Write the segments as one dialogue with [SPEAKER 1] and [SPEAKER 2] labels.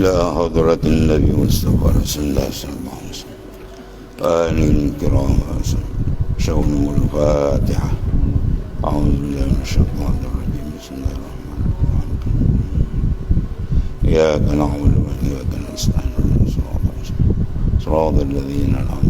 [SPEAKER 1] إلى حضرة النبي مصطفى صلى الله عليه وسلم. آله الكرام. شون الفاتحة. أعوذ بالله من الشيطان الرجيم. بسم الله الرحمن الرحيم. إياك نعبد وإياك نستعين. صراط الذين أنعمت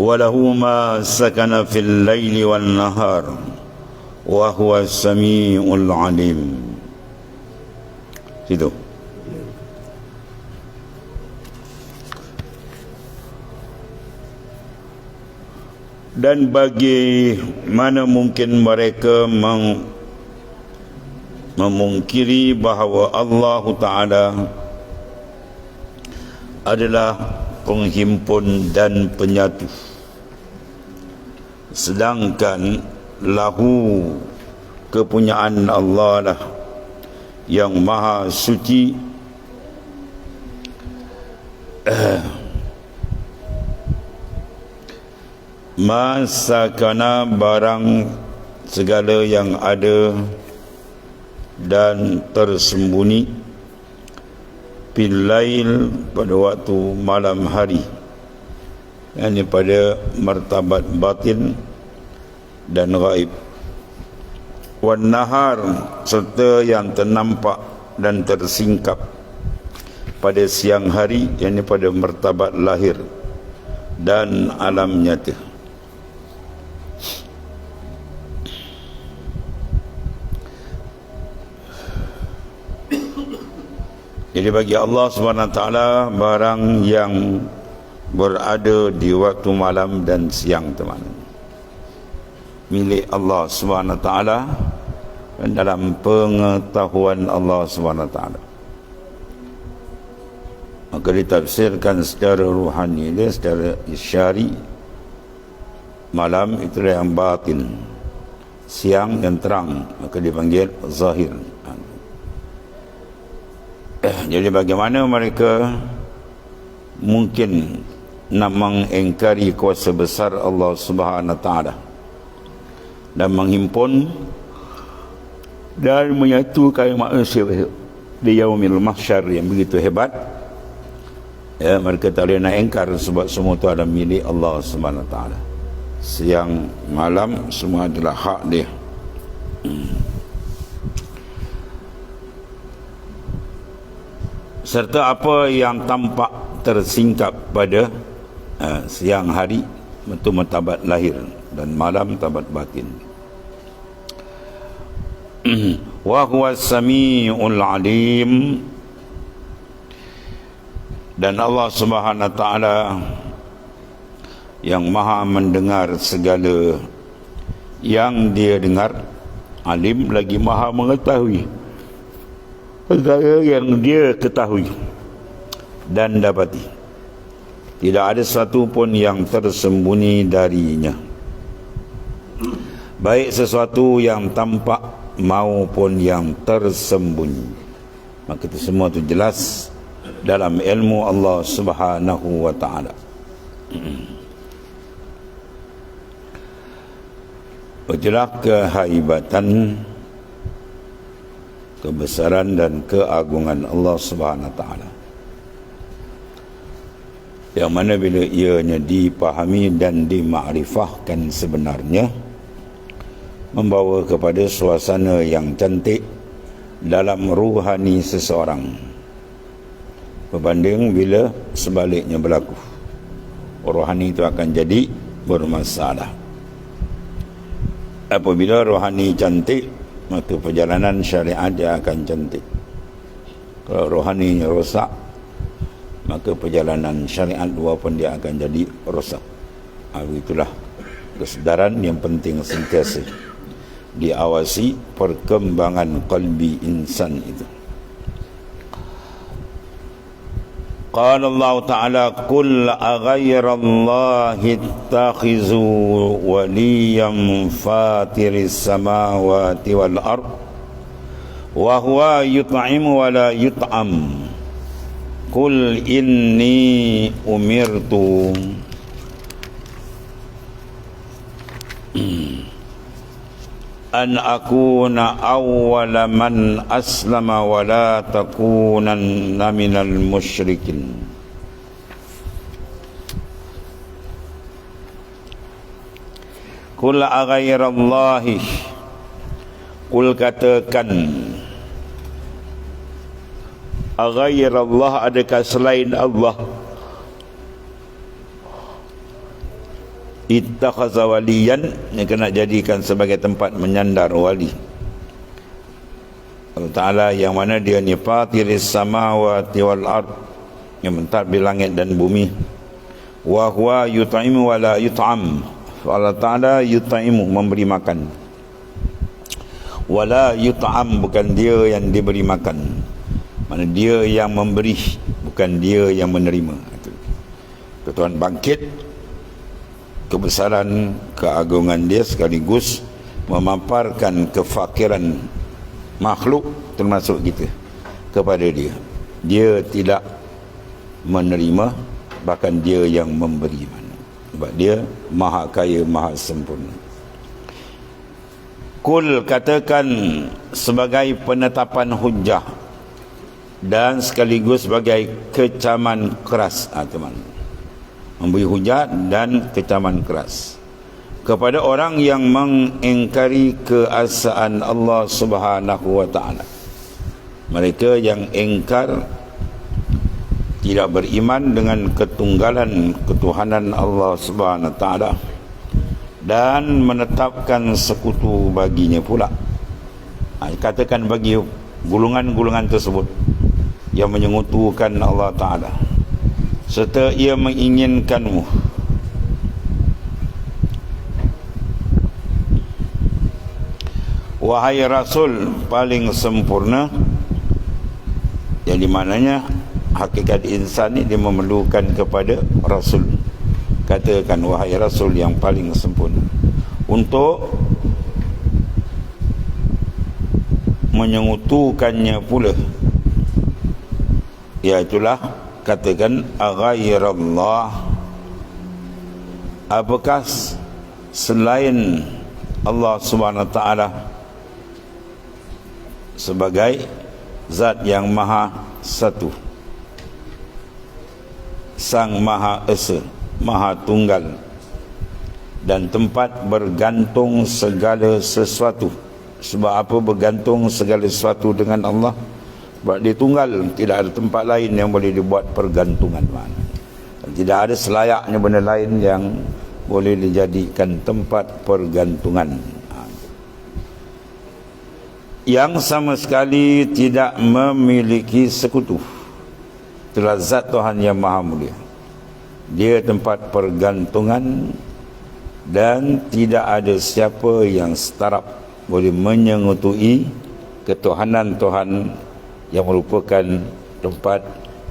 [SPEAKER 1] وله ما سكن في الليل والنهار وهو السميع العليم Situ. Dan bagi mana mungkin mereka meng memungkiri bahawa Allah Ta'ala adalah penghimpun dan penyatu sedangkan lahu kepunyaan Allah lah yang maha suci. Masakana barang segala yang ada dan tersembunyi. Pilail pada waktu malam hari ini pada martabat batin dan gaib wan nahar serta yang ternampak dan tersingkap pada siang hari ini pada martabat lahir dan alam nyata. Jadi bagi Allah Subhanahu barang yang berada di waktu malam dan siang teman. Milik Allah taala dan dalam pengetahuan Allah taala. Maka ditafsirkan secara ruhani dia secara isyari malam itu yang batin siang yang terang maka dipanggil zahir jadi bagaimana mereka mungkin nak mengingkari kuasa besar Allah Subhanahu taala. Dan menghimpun dan menyatukan manusia di yaumil mahsyar yang begitu hebat. Ya mereka tak boleh nak ingkar sebab semua itu adalah milik Allah Subhanahu taala. Siang malam semua adalah hak dia. Serta apa yang tampak tersingkap pada uh, siang hari itu mentabat lahir dan malam tabat batin. Wa huwa samiul alim. Dan Allah Subhanahu taala yang maha mendengar segala yang dia dengar alim lagi maha mengetahui. Perkara yang dia ketahui dan dapati tidak ada sesuatu pun yang tersembunyi darinya. Baik sesuatu yang tampak maupun yang tersembunyi. Maka itu semua itu jelas dalam ilmu Allah Subhanahu wa taala. Berjelas kehaibatan kebesaran dan keagungan Allah Subhanahu taala. Yang mana bila ianya dipahami dan dimakrifahkan sebenarnya membawa kepada suasana yang cantik dalam ruhani seseorang. Berbanding bila sebaliknya berlaku. rohani itu akan jadi bermasalah. Apabila rohani cantik maka perjalanan syariat dia akan cantik. Kalau rohaninya rosak maka perjalanan syariat dua pun dia akan jadi rosak ha, itulah kesedaran yang penting sentiasa diawasi perkembangan kalbi insan itu قال الله تعالى قل أغير الله اتخذوا وليا فاتر السماوات والأرض وهو يطعم ولا يطعم Kul inni umirtu. An akuna awal man aslama wa la takunanna minal musyrikin Kul aghairallahi Kul katakan Kul katakan aghair Allah adakah selain Allah? Ittakhaza waliyan yang kena jadikan sebagai tempat menyandar wali. Allah Ta'ala yang mana dia ni fatiris samawati wal ard yang mentadbir langit dan bumi. Wa huwa yut'im wa la yut'am. Allah Ta'ala yut'im memberi makan. Wala yut'am bukan dia yang diberi makan mana dia yang memberi bukan dia yang menerima. Tuhan bangkit. Kebesaran keagungan dia sekaligus memaparkan kefakiran makhluk termasuk kita kepada dia. Dia tidak menerima bahkan dia yang memberi sebab dia maha kaya maha sempurna. Kul katakan sebagai penetapan hujah dan sekaligus sebagai kecaman keras. Ah, teman. Memberi hujat dan kecaman keras. Kepada orang yang mengingkari keasaan Allah Subhanahu wa taala. Mereka yang ingkar tidak beriman dengan ketunggalan ketuhanan Allah Subhanahu taala dan menetapkan sekutu baginya pula. Ha, katakan bagi gulungan-gulungan tersebut yang menyengutukan Allah taala. Serta ia menginginkanmu. Wahai rasul paling sempurna yang di mananya hakikat insan ini memerlukan kepada rasul. Katakan wahai rasul yang paling sempurna. Untuk menyengutukannya pula iaitulah katakan aghairallah apakah selain Allah Subhanahu taala sebagai zat yang maha satu sang maha esa maha tunggal dan tempat bergantung segala sesuatu? Sebab apa bergantung segala sesuatu dengan Allah sebab dia tunggal Tidak ada tempat lain yang boleh dibuat pergantungan mana. Tidak ada selayaknya benda lain yang Boleh dijadikan tempat pergantungan. Yang sama sekali tidak memiliki sekutu. Itulah zat Tuhan yang maha mulia. Dia tempat pergantungan Dan tidak ada siapa yang setarap Boleh menyengutui ketuhanan Tuhan yang merupakan tempat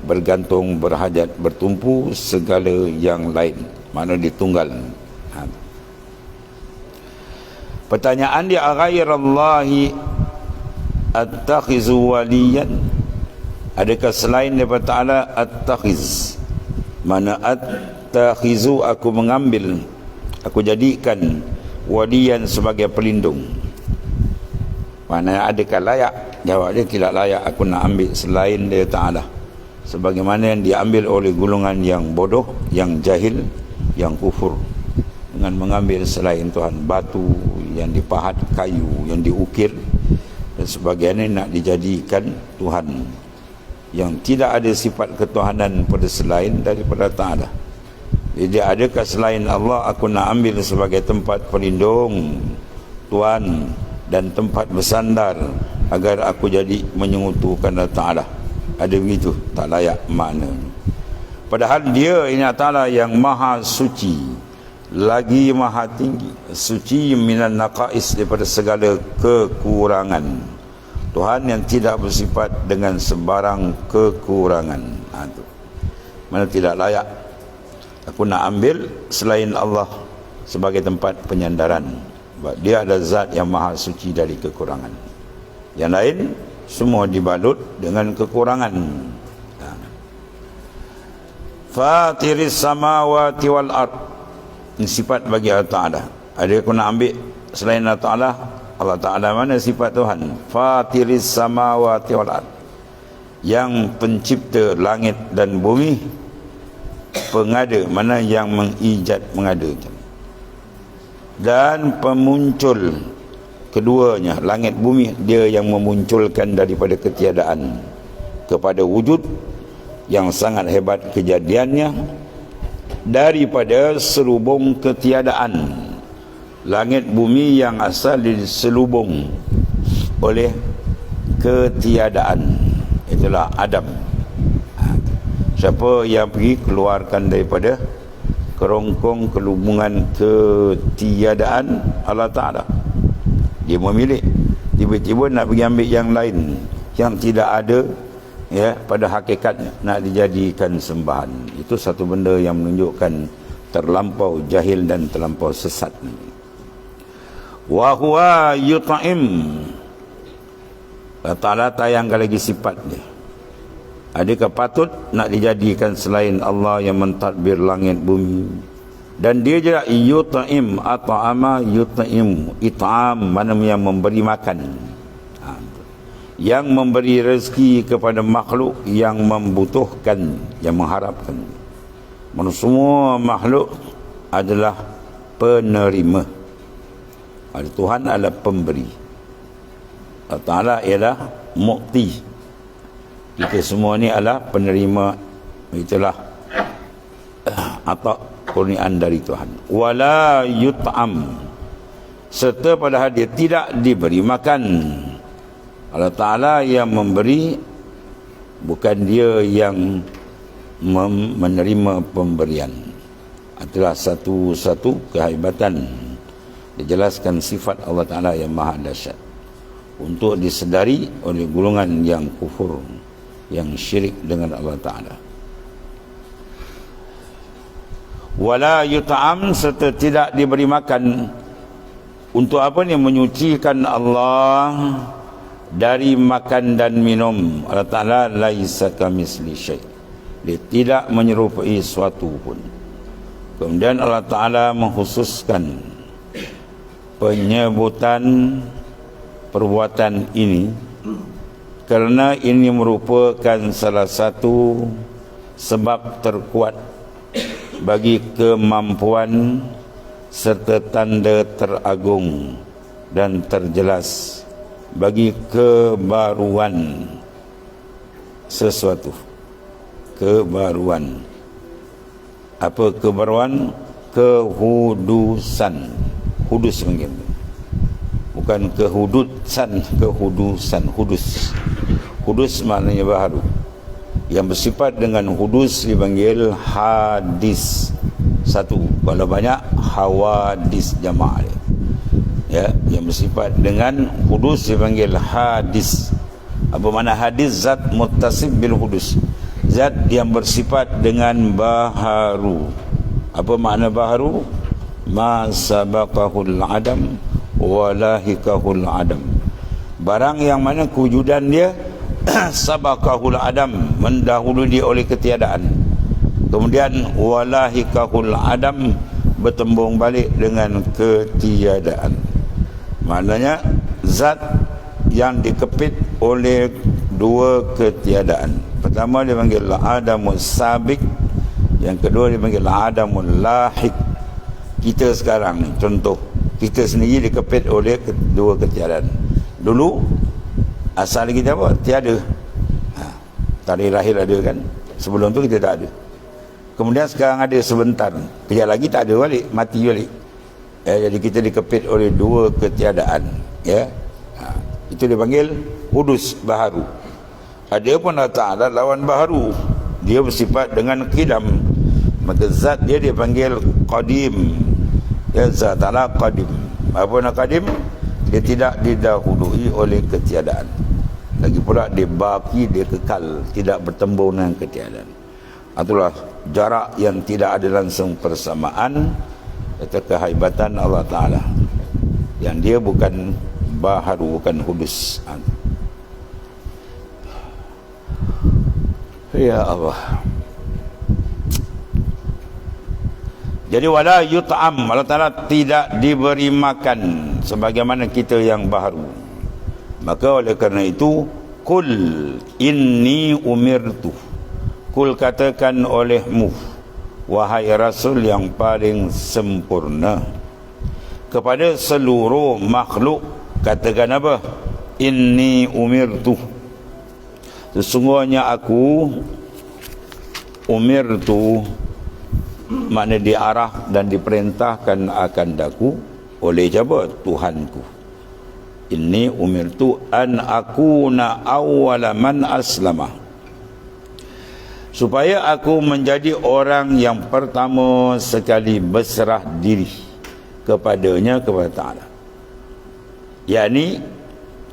[SPEAKER 1] bergantung berhajat bertumpu segala yang lain. Mana ditunggal ha. pertanyaan dia ghairallahi attakhizu waliyan? Adakah selain daripada ta'ala attakhiz mana attakhizu aku mengambil aku jadikan waliyan sebagai pelindung. Mana adakah layak Jawab dia tidak layak aku nak ambil selain dia Ta'ala. Sebagaimana yang diambil oleh gulungan yang bodoh Yang jahil Yang kufur. Dengan mengambil selain Tuhan Batu yang dipahat kayu Yang diukir Dan sebagainya nak dijadikan Tuhan. Yang tidak ada sifat ketuhanan pada selain daripada Ta'ala. Jadi adakah selain Allah aku nak ambil sebagai tempat pelindung Tuhan dan tempat bersandar agar aku jadi menyekutukan Allah Ta'ala. Ada begitu tak layak makna. Padahal dia ini Ta'ala yang maha suci lagi maha tinggi. Suci minan naqais daripada segala kekurangan. Tuhan yang tidak bersifat dengan sebarang kekurangan. Ha, itu. mana tidak layak. Aku nak ambil selain Allah sebagai tempat penyandaran. Dia ada zat yang maha suci dari kekurangan yang lain semua dibalut dengan kekurangan. Ha. fatiris samawati wal ard. Ini sifat bagi Allah Ta'ala. Ada aku nak ambil selain Allah Ta'ala? Allah Ta'ala mana sifat Tuhan? Fatiris samawati wal ard. Yang pencipta langit dan bumi pengada mana yang mengijat mengada. Dan pemuncul keduanya langit bumi dia yang memunculkan daripada ketiadaan kepada wujud yang sangat hebat kejadiannya daripada selubung ketiadaan. Langit bumi yang asal diselubung oleh ketiadaan. Itulah Adam. Siapa yang pergi keluarkan daripada kerongkong kelubungan ketiadaan? Allah Ta'ala dia memilih tiba-tiba nak pergi ambil yang lain yang tidak ada ya pada hakikatnya nak dijadikan sembahan. Itu satu benda yang menunjukkan terlampau jahil dan terlampau sesat. Wa huwa yut'im. Ta'ala tayangkan lagi sifat dia. Adakah patut nak dijadikan selain Allah yang mentadbir langit bumi? Dan dia juga yuta'im ata'ama yuta'im ita'am mana yang memberi makan. Ha, yang memberi rezeki kepada makhluk yang membutuhkan, yang mengharapkan. Mana semua makhluk adalah penerima. Ada Tuhan adalah pemberi. Allah Ta'ala ialah mukti kita semua ni adalah penerima itulah atau kurniaan dari Tuhan. Wala yut'am. Serta padahal dia tidak diberi makan. Allah Ta'ala yang memberi bukan dia yang menerima pemberian. Itulah satu-satu kehebatan. Dijelaskan sifat Allah Ta'ala yang maha dahsyat. Untuk disedari oleh golongan yang kufur yang syirik dengan Allah Ta'ala wala yuta'am serta tidak diberi makan. Untuk apa ni? Menyucikan Allah dari makan dan minum. Allah Ta'ala laisa kamisli syait dia tidak menyerupai suatu pun. Kemudian Allah Ta'ala menghususkan penyebutan perbuatan ini kerana ini merupakan salah satu sebab terkuat bagi kemampuan serta tanda teragung dan terjelas bagi kebaruan sesuatu. Kebaruan. Apa kebaruan? Kehudusan. Hudus mungkin bukan kehudusan kehudusan. Hudus. Hudus maknanya baharu yang bersifat dengan hudus dipanggil hadis. Satu kalau banyak hawadis jamaah ya yang bersifat dengan hudus dipanggil hadis. Apa makna hadis? Zat muttasib bil hudus. Zat yang bersifat dengan baharu. Apa makna baharu? Ma sabaqahul adam walahikahul adam. Barang yang mana kewujudan dia sabakahul adam mendahului dia oleh ketiadaan. Kemudian walahikahul adam bertembung balik dengan ketiadaan. Maknanya zat yang dikepit oleh dua ketiadaan. Pertama dia panggil adamus sabik yang kedua dia panggil adamus lahik kita sekarang ni contoh kita sendiri dikepit oleh dua ketiadaan. Dulu asal kita apa tiada. Ha, tarikh lahir ada kan? Sebelum tu kita tak ada. Kemudian sekarang ada sebentar. Kejap lagi tak ada balik mati balik. Ya, jadi kita dikepit oleh dua ketiadaan ya. Ha, itu dipanggil hudus baharu. Ada pun Allah Ta'ala lawan baharu. Dia bersifat dengan kidam maka zat dia dipanggil qadim. Ya zat ta'ala qadim. Apa nak qadim? Dia tidak didahului oleh ketiadaan lagi pula dia baki dia kekal tidak bertembung dengan ketiadaan. Itulah jarak yang tidak ada langsung persamaan itu kehebatan Allah Ta'ala. Yang dia bukan baharu bukan hudus ya Allah. Jadi wala yut'am Allah Ta'ala tidak diberi makan sebagaimana kita yang baharu maka oleh kerana itu kul inni umirtu. Kul katakan olehmu wahai rasul yang paling sempurna. Kepada seluruh makhluk katakan apa? Inni umirtu. Sesungguhnya aku umirtu makna diarah dan diperintahkan akan daku oleh siapa? Tuhanku ini umirtu an akuna awwala man aslamah supaya aku menjadi orang yang pertama sekali berserah diri kepadanya kepada Ta'ala. Yakni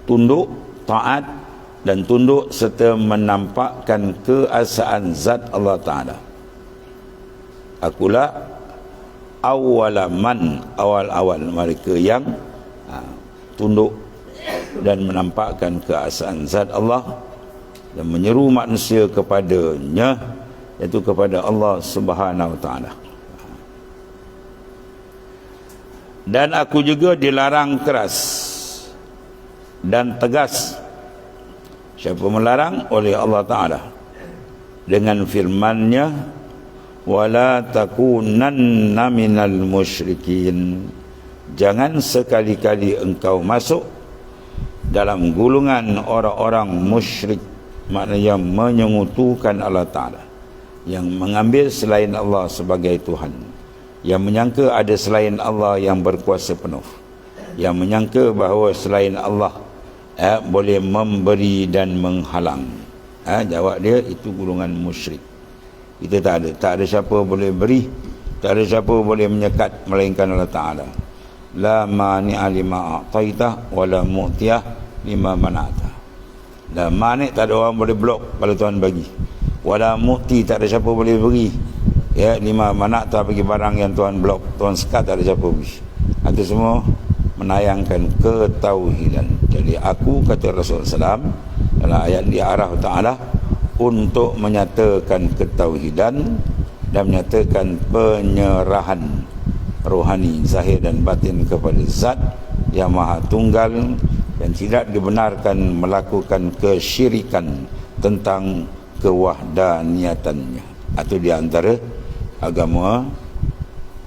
[SPEAKER 1] tunduk taat dan tunduk serta menampakkan keasaan zat Allah Ta'ala. Akulah awalaman awal-awal mereka yang ha, tunduk dan menampakkan keasaan zat Allah dan menyeru manusia kepadanya iaitu kepada Allah Subhanahu wa taala. Dan aku juga dilarang keras dan tegas. Siapa melarang oleh Allah taala dengan firman-Nya wala takunanna minal musyrikin. Jangan sekali-kali engkau masuk dalam gulungan orang-orang musyrik. Maknanya menyengutukan Allah Ta'ala. Yang mengambil selain Allah sebagai Tuhan. Yang menyangka ada selain Allah yang berkuasa penuh. Yang menyangka bahawa selain Allah eh, boleh memberi dan menghalang. Eh, jawab dia itu gulungan musyrik. Kita tak ada tak ada siapa boleh beri tak ada siapa boleh menyekat melainkan Allah Ta'ala. La mani'a lima a'taitah wala mu'tiyah lima mana'atah dan manik tak ada orang boleh blok kalau Tuhan bagi. Wala mukti tak ada siapa boleh beri. Ya, lima manak tak bagi barang yang Tuhan blok. Tuhan sekat tak ada siapa beri. Itu semua menayangkan ketauhidan. Jadi aku kata Rasulullah SAW dalam ayat di arah Ta'ala untuk menyatakan ketauhidan dan menyatakan penyerahan rohani zahir dan batin kepada zat yang maha tunggal dan tidak dibenarkan melakukan kesyirikan tentang kewahdaniatannya. Atau di antara agama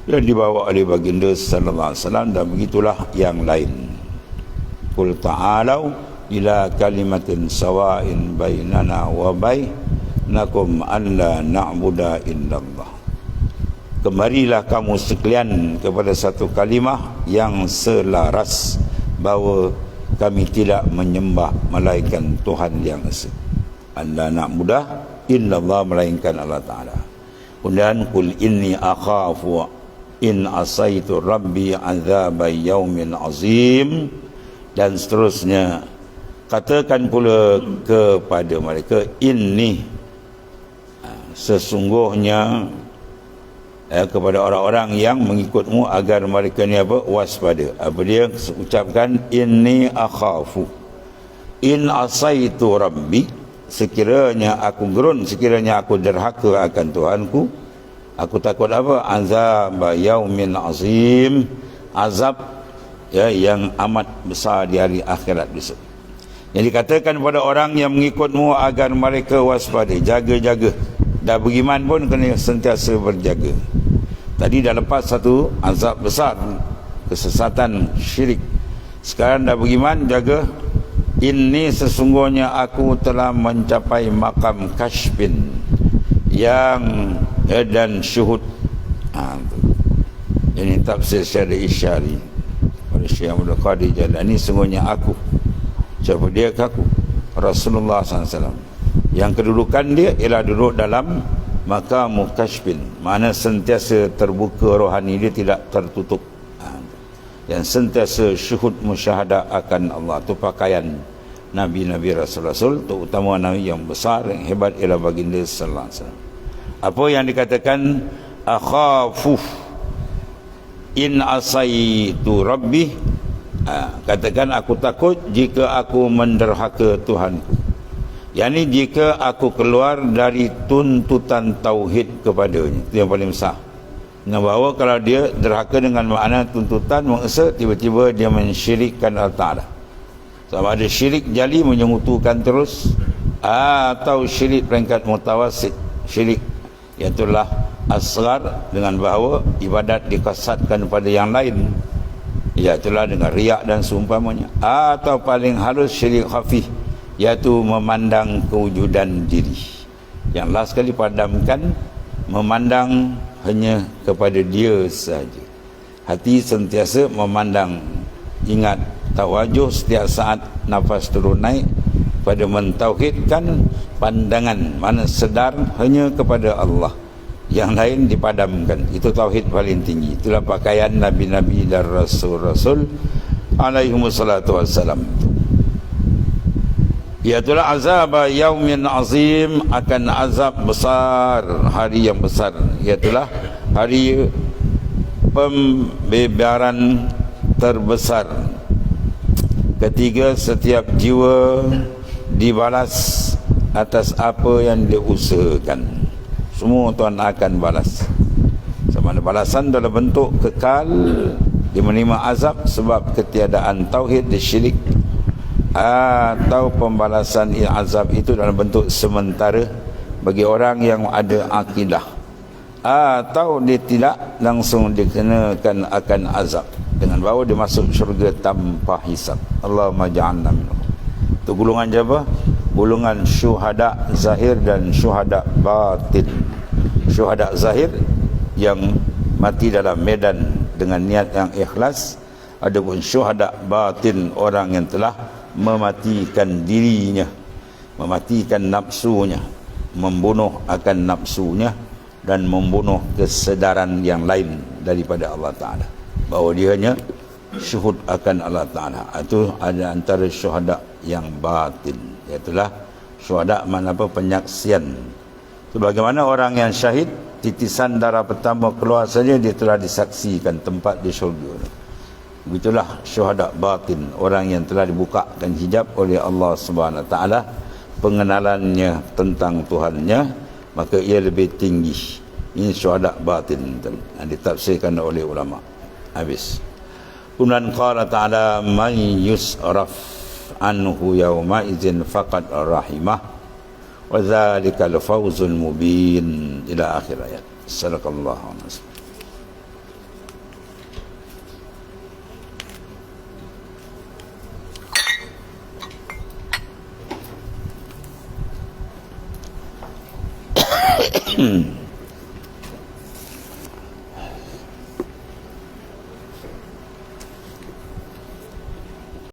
[SPEAKER 1] yang dibawa oleh baginda sallallahu alaihi wasallam dan begitulah yang lain. Qul ta'alu ila kalimatin sawa'in bainana wa bainakum alla na'budu illallah. Kemarilah kamu sekalian kepada satu kalimah yang selaras bahawa kami tidak menyembah malaikat Tuhan yang esa. Anda nak mudah illallah melainkan Allah Taala. Kemudian kul inni akhafu in asaitu rabbi azab yaumin azim dan seterusnya katakan pula kepada mereka ini sesungguhnya eh, kepada orang-orang yang mengikutmu agar mereka ni apa waspada. Apa dia? Ucapkan inni akhafu. In asaitu rabbi. Sekiranya aku gerun sekiranya aku derhaka akan Tuhanku aku takut apa? Azab yaumin azim. Azab ya yang amat besar di hari akhirat besok. Yang dikatakan kepada orang yang mengikutmu agar mereka waspada jaga-jaga. Dah beriman pun kena sentiasa berjaga Tadi dah lepas satu azab besar Kesesatan syirik. Sekarang dah beriman jaga. Ini sesungguhnya aku telah mencapai makam kashfin Yang dan syuhud. Ha, ini tafsir secara isyari oleh Syekh Abdul Qadir Jalani sungguhnya aku. Siapa dia aku? Rasulullah SAW yang kedudukan dia ialah duduk dalam maka mukashfin mana sentiasa terbuka rohani dia tidak tertutup. Ha, yang sentiasa syuhud musyahadah akan Allah. Tu pakaian Nabi-Nabi Rasul-Rasul terutama Nabi yang besar yang hebat ialah baginda sallallahu alaihi wasallam. Apa yang dikatakan? Akhafu in asaitu rabbi ha, katakan aku takut jika aku menderhaka Tuhanku Yani jika aku keluar dari tuntutan tauhid kepadanya itu yang paling besar. Dengan bahawa kalau dia derhaka dengan makna tuntutan mengesa tiba-tiba dia mensyirikkan Allah Ta'ala. Sama ada syirik jali menyengutukan terus atau syirik peringkat mutawasid syirik. Iaitulah asgar dengan bahawa ibadat dikasatkan pada yang lain. Iaitulah dengan riak dan seumpamanya. Atau paling halus syirik khafih iaitu memandang kewujudan diri. Yang last sekali padamkan memandang hanya kepada dia saja. Hati sentiasa memandang. Ingat tawajuh setiap saat nafas turun naik pada mentauhidkan pandangan mana sedar hanya kepada Allah. Yang lain dipadamkan. Itu tauhid paling tinggi. Itulah pakaian nabi-nabi dan rasul-rasul. Alaihi wassalam Iaitulah azab yaumin azim akan azab besar hari yang besar. Iaitulah hari pembebaran terbesar. Ketiga setiap jiwa dibalas atas apa yang diusahakan. Semua tuan akan balas. Sama ada balasan dalam bentuk kekal Dia menerima azab sebab ketiadaan tauhid dan syirik atau pembalasan azab itu dalam bentuk sementara bagi orang yang ada akidah. Atau dia tidak langsung dikenakan akan azab. Dengan bawa dia masuk syurga tanpa hisab. Allahumma ja'alna minhum. Itu gulungan apa? gulungan syuhada zahir dan syuhada batin. Syuhada zahir yang mati dalam medan dengan niat yang ikhlas. Adapun syuhada batin orang yang telah mematikan dirinya mematikan nafsunya membunuh akan nafsunya dan membunuh kesedaran yang lain daripada Allah Ta'ala. Bahawa dia hanya syuhud akan Allah Ta'ala. Itu ada antara syuhada yang batin iaitulah syuhada mana apa? Penyaksian. Sebagaimana orang yang syahid titisan darah pertama keluar saja dia telah disaksikan tempat di syurga Begitulah syuhada batin orang yang telah dibukakan hijab oleh Allah Subhanahu taala pengenalannya tentang Tuhannya maka ia lebih tinggi. Ini syuhada batin yang ditafsirkan oleh ulama. Habis. Kemudian qala ta'ala man yusraf anhu yawma idzin faqad rahimah wa dzalikal fawzul mubin ila akhir ayat. Sallallahu alaihi wasallam. Hmm.